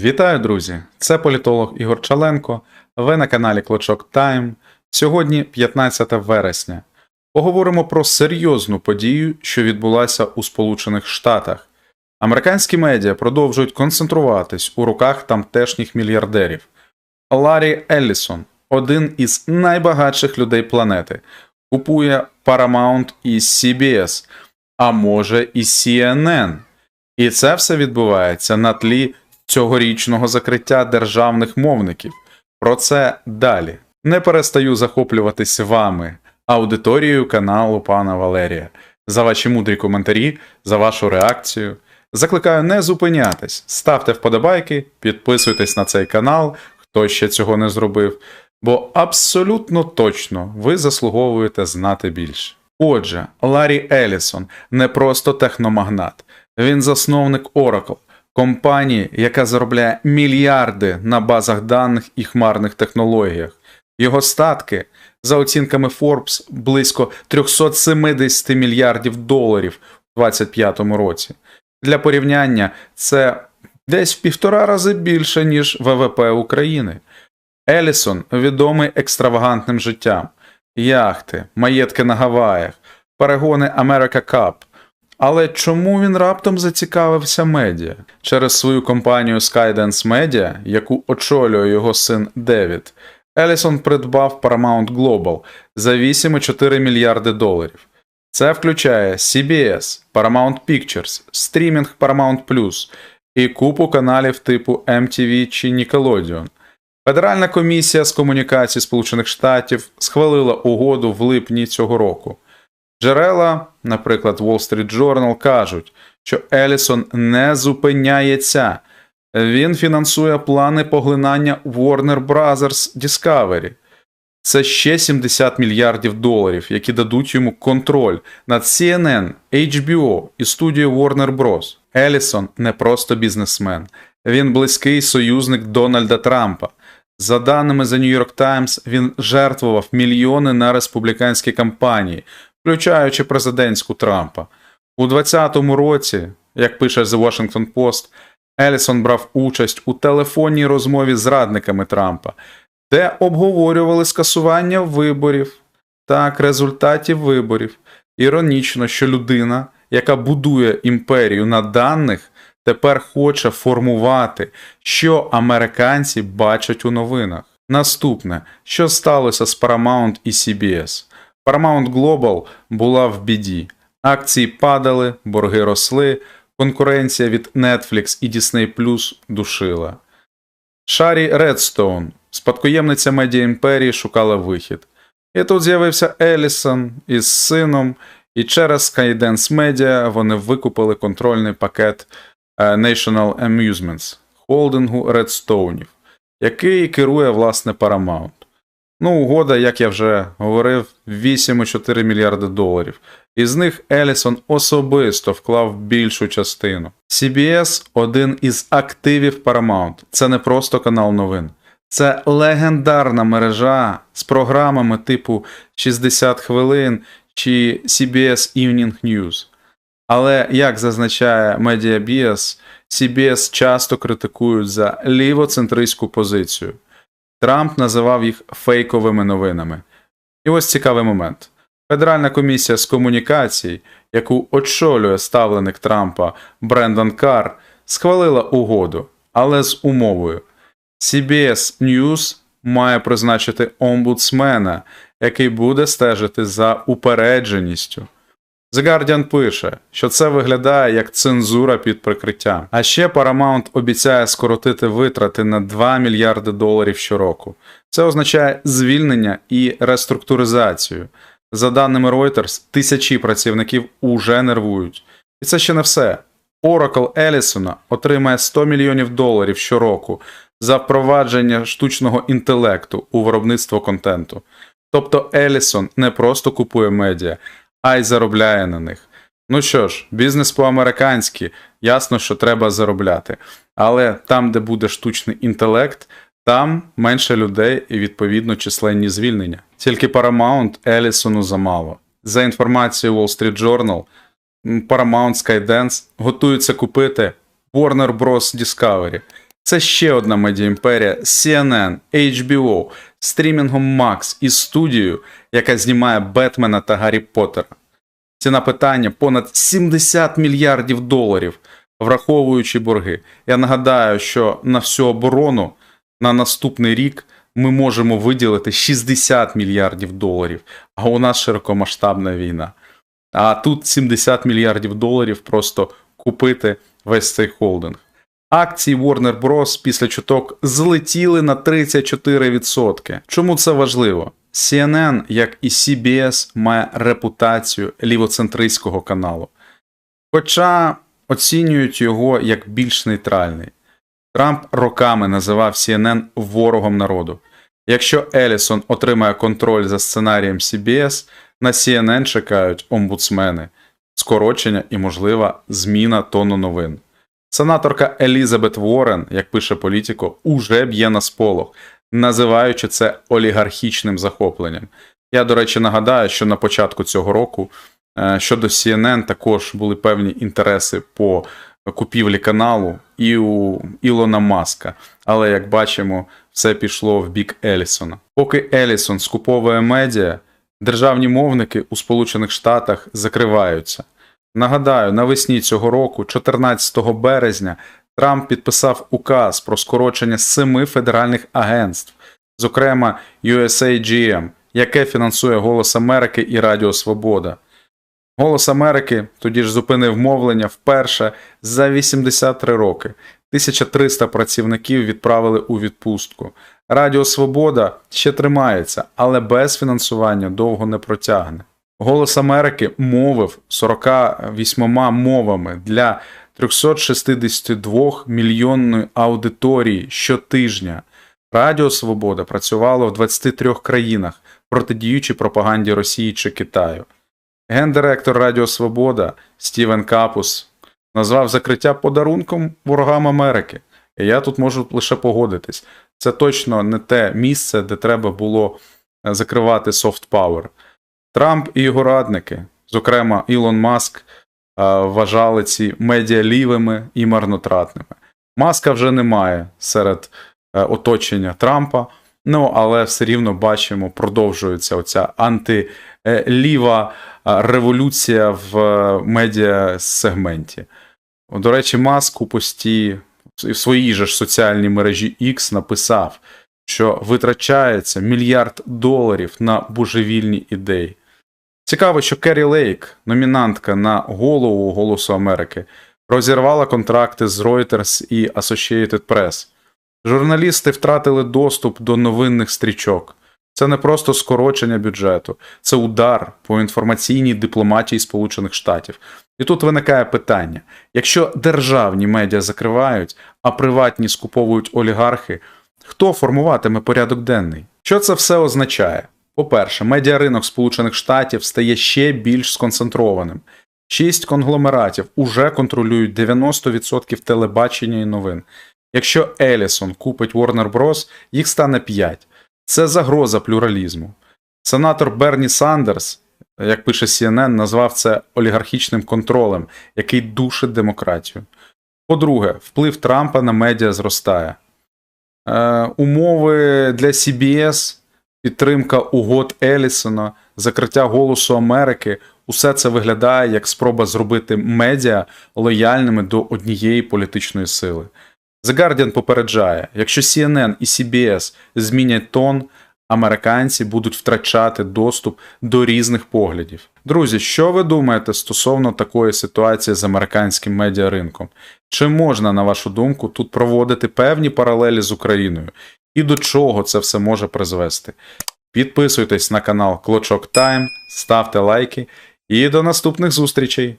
Вітаю, друзі! Це політолог Ігор Чаленко. Ви на каналі Клочок Тайм. Сьогодні 15 вересня. Поговоримо про серйозну подію, що відбулася у Сполучених Штатах. Американські медіа продовжують концентруватись у руках тамтешніх мільярдерів. Ларі Еллісон, один із найбагатших людей планети, купує Paramount і CBS, а може і CNN. І це все відбувається на тлі цьогорічного закриття державних мовників. Про це далі. Не перестаю захоплюватись вами, аудиторією каналу пана Валерія, за ваші мудрі коментарі, за вашу реакцію. Закликаю не зупинятись, ставте вподобайки, підписуйтесь на цей канал, хто ще цього не зробив, бо абсолютно точно ви заслуговуєте знати більше. Отже, Ларі Елісон не просто техномагнат, він засновник Oracle, компанії, яка заробляє мільярди на базах даних і хмарних технологіях. Його статки, за оцінками Forbes, близько 370 мільярдів доларів у 2025 році. Для порівняння, це десь в півтора рази більше, ніж ВВП України. Елісон відомий екстравагантним життям, яхти, маєтки на Гаваях, перегони America Cup. Але чому він раптом зацікавився медіа? Через свою компанію Skydance Media, яку очолює його син Девід, Елісон придбав Paramount Global за 8,4 мільярди доларів. Це включає CBS, Paramount Pictures, стрімінг Paramount Plus і купу каналів типу MTV чи Nickelodeon. Федеральна комісія з комунікацій Сполучених Штатів схвалила угоду в липні цього року. Джерела, наприклад, Wall Street Journal, кажуть, що Елісон не зупиняється. Він фінансує плани поглинання Warner Brothers Discovery. Це ще 70 мільярдів доларів, які дадуть йому контроль над CNN, HBO і студією Warner Bros. Елісон не просто бізнесмен, він близький союзник Дональда Трампа. За даними The New York Times, він жертвував мільйони на республіканські кампанії, включаючи президентську Трампа. У 2020 році, як пише The Washington Post, Елісон брав участь у телефонній розмові з радниками Трампа, де обговорювали скасування виборів так, результатів виборів. Іронічно, що людина, яка будує імперію на даних, тепер хоче формувати, що американці бачать у новинах. Наступне, що сталося з Paramount і CBS. Paramount Global була в біді. Акції падали, борги росли, конкуренція від Netflix і Disney Plus душила. Шарі Редстоун, спадкоємниця медіа імперії, шукала вихід. І тут з'явився Елісон із сином, і через Skydance Media вони викупили контрольний пакет е, National Amusements холдингу Редстоунів, який керує власне Paramount. Ну, угода, як я вже говорив, 8,4 мільярди доларів. Із них Елісон особисто вклав більшу частину. CBS – один із активів Paramount. Це не просто канал новин. Це легендарна мережа з програмами типу 60 хвилин чи CBS Evening News. Але, як зазначає MediaBias, CBS часто критикують за лівоцентристську позицію. Трамп називав їх фейковими новинами. І ось цікавий момент. Федеральна комісія з комунікацій, яку очолює ставленик Трампа Брендан Карр, схвалила угоду, але з умовою. CBS News має призначити омбудсмена, який буде стежити за упередженістю. The Guardian пише, що це виглядає як цензура під прикриттям. А ще Paramount обіцяє скоротити витрати на 2 мільярди доларів щороку. Це означає звільнення і реструктуризацію. За даними Reuters, тисячі працівників уже нервують. І це ще не все. Oracle Елісона отримає 100 мільйонів доларів щороку за впровадження штучного інтелекту у виробництво контенту. Тобто Елісон не просто купує медіа, а й заробляє на них. Ну що ж, бізнес по-американськи, ясно, що треба заробляти. Але там, де буде штучний інтелект, там менше людей і відповідно численні звільнення. Тільки Paramount Елісону замало. За інформацією Wall Street Journal, Paramount Skydance готуються купити Warner Bros. Discovery. Це ще одна медіаімперія CNN, HBO, стрімінгом Max і студією, яка знімає Бетмена та Гаррі Поттера. Ціна питання понад 70 мільярдів доларів, враховуючи борги. Я нагадаю, що на всю оборону на наступний рік ми можемо виділити 60 мільярдів доларів, а у нас широкомасштабна війна. А тут 70 мільярдів доларів просто купити весь цей холдинг. Акції Warner Bros. після чуток злетіли на 34%. Чому це важливо? CNN, як і CBS, має репутацію лівоцентристського каналу. Хоча оцінюють його як більш нейтральний. Трамп роками називав CNN ворогом народу. Якщо Елісон отримає контроль за сценарієм CBS, на CNN чекають омбудсмени, скорочення і можлива зміна тону новин. Сенаторка Елізабет Уоррен, як пише політико, уже б'є на сполох, називаючи це олігархічним захопленням. Я, до речі, нагадаю, що на початку цього року е, щодо CNN також були певні інтереси по купівлі каналу і у Ілона Маска. Але як бачимо, все пішло в бік Елісона. Поки Елісон скуповує медіа, державні мовники у Сполучених Штатах закриваються. Нагадаю, навесні цього року, 14 березня, Трамп підписав указ про скорочення семи федеральних агентств, зокрема USAGM, яке фінансує Голос Америки і Радіо Свобода. Голос Америки тоді ж зупинив мовлення вперше за 83 роки. 1300 працівників відправили у відпустку. Радіо Свобода ще тримається, але без фінансування довго не протягне. Голос Америки мовив 48 мовами для 362 мільйонної аудиторії щотижня. Радіо Свобода працювало в 23 країнах, протидіючи пропаганді Росії чи Китаю. Гендиректор Радіо Свобода Стівен Капус назвав закриття подарунком ворогам Америки. І я тут можу лише погодитись. Це точно не те місце, де треба було е, закривати power. Трамп і його радники, зокрема Ілон Маск, е, вважали ці медіа лівими і марнотратними. Маска вже немає серед е, оточення Трампа, ну але все рівно бачимо, продовжується оця антиліва революція в медіа-сегменті. До речі, Маск у пості в своїй же ж соціальній мережі X написав, що витрачається мільярд доларів на божевільні ідеї. Цікаво, що Керрі Лейк, номінантка на голову Голосу Америки, розірвала контракти з Reuters і Associated Press. Журналісти втратили доступ до новинних стрічок. Це не просто скорочення бюджету, це удар по інформаційній дипломатії Сполучених Штатів. І тут виникає питання: якщо державні медіа закривають, а приватні скуповують олігархи, хто формуватиме порядок денний? Що це все означає? По-перше, медіаринок Сполучених Штатів стає ще більш сконцентрованим. Шість конгломератів уже контролюють 90% телебачення і новин. Якщо Елісон купить Warner Bros., їх стане 5. Це загроза плюралізму. Сенатор Берні Сандерс, як пише CNN, назвав це олігархічним контролем, який душить демократію. По-друге, вплив Трампа на медіа зростає. Е, умови для CBS, підтримка угод Елісона, закриття Голосу Америки усе це виглядає як спроба зробити медіа лояльними до однієї політичної сили. The Guardian попереджає, якщо CNN і CBS змінять тон, американці будуть втрачати доступ до різних поглядів. Друзі, що ви думаєте стосовно такої ситуації з американським медіаринком? Чи можна, на вашу думку, тут проводити певні паралелі з Україною? І до чого це все може призвести? Підписуйтесь на канал Клочок Тайм, ставте лайки і до наступних зустрічей!